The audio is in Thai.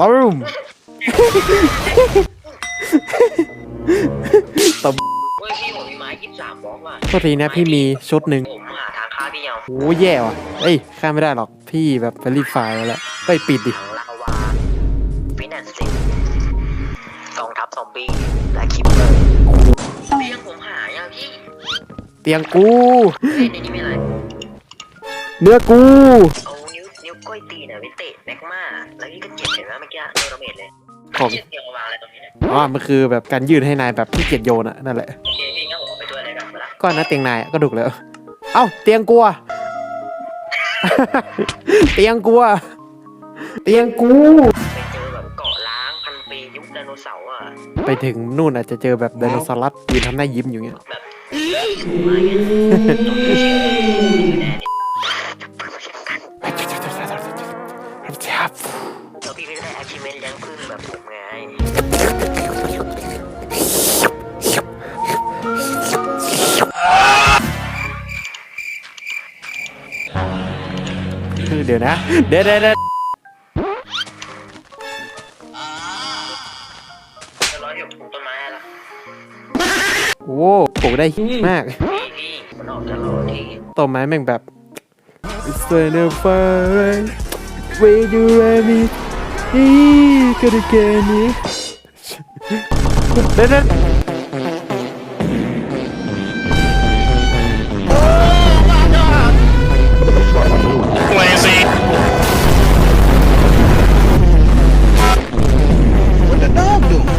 ตุ้มตบเว้ยพี่ผมมีไม้ยี่สิบสามบล็อกว่ะโทษทีนะพี่มีชุดหนึ่งผมหาทางฆ่าพี่เอาโอ้แย่ว่ะเอ้ยฆ่าไม่ได้หรอกพี่แบบไปรีบไฟล์แล้วแหละไปปิดดิ ทางลาวาฟินแอนซิกองทัพซอมบี้และคิปเปอร์เตียงผมหายอะพี่เตียงกู เฮ้ยในนี้ไม่อะไรเนื้อกูเอานิ้วนิ้ว ก้อยตีน่ะไปเตะแม็กมาแล้วพี่ก็เจ็บเห็นไหมเมื่อกี้โดนดาเมจเลยของเตียงวางอะไรตรงนี้เนี่ยอ๋อมันคือแบบการยืดให้นายแบบที่เกียจโยนอะนั่นแหละโอเคพี่งั้นผมเอาไปตัวอะไรกันเวลาก็นะเตียงนายอะก็ถูกแล้ว เอ้าเตียงกูอะเตียงกูอะเตียงกู ไปเจอแบบเกาะล้างพันปียุคไดโนเสาร์อะไปถึงนู่นอาจจะเจอแบบไดโนเสาร์รัสยืนทำหน้ายิ้มอยู่เงี้ย แบบมาเงี้ย ต้องมีชื่ออยู่แน่เนี่ยแล้วพี่ก็ได้ achievement เลี้ยงพึ่งแบบผมไงเดี๋ยวนะ เดี๋ยวเดี๋ยวเดี๋ยวจะร้อยอยู่ปลูกต้นไม้แล้วโอ้ปลูกได้มากพี่พี่มันออกจะหล่อที่ต้นไม้แม่งแบบ It's when I far Where do I meet อีก็ได้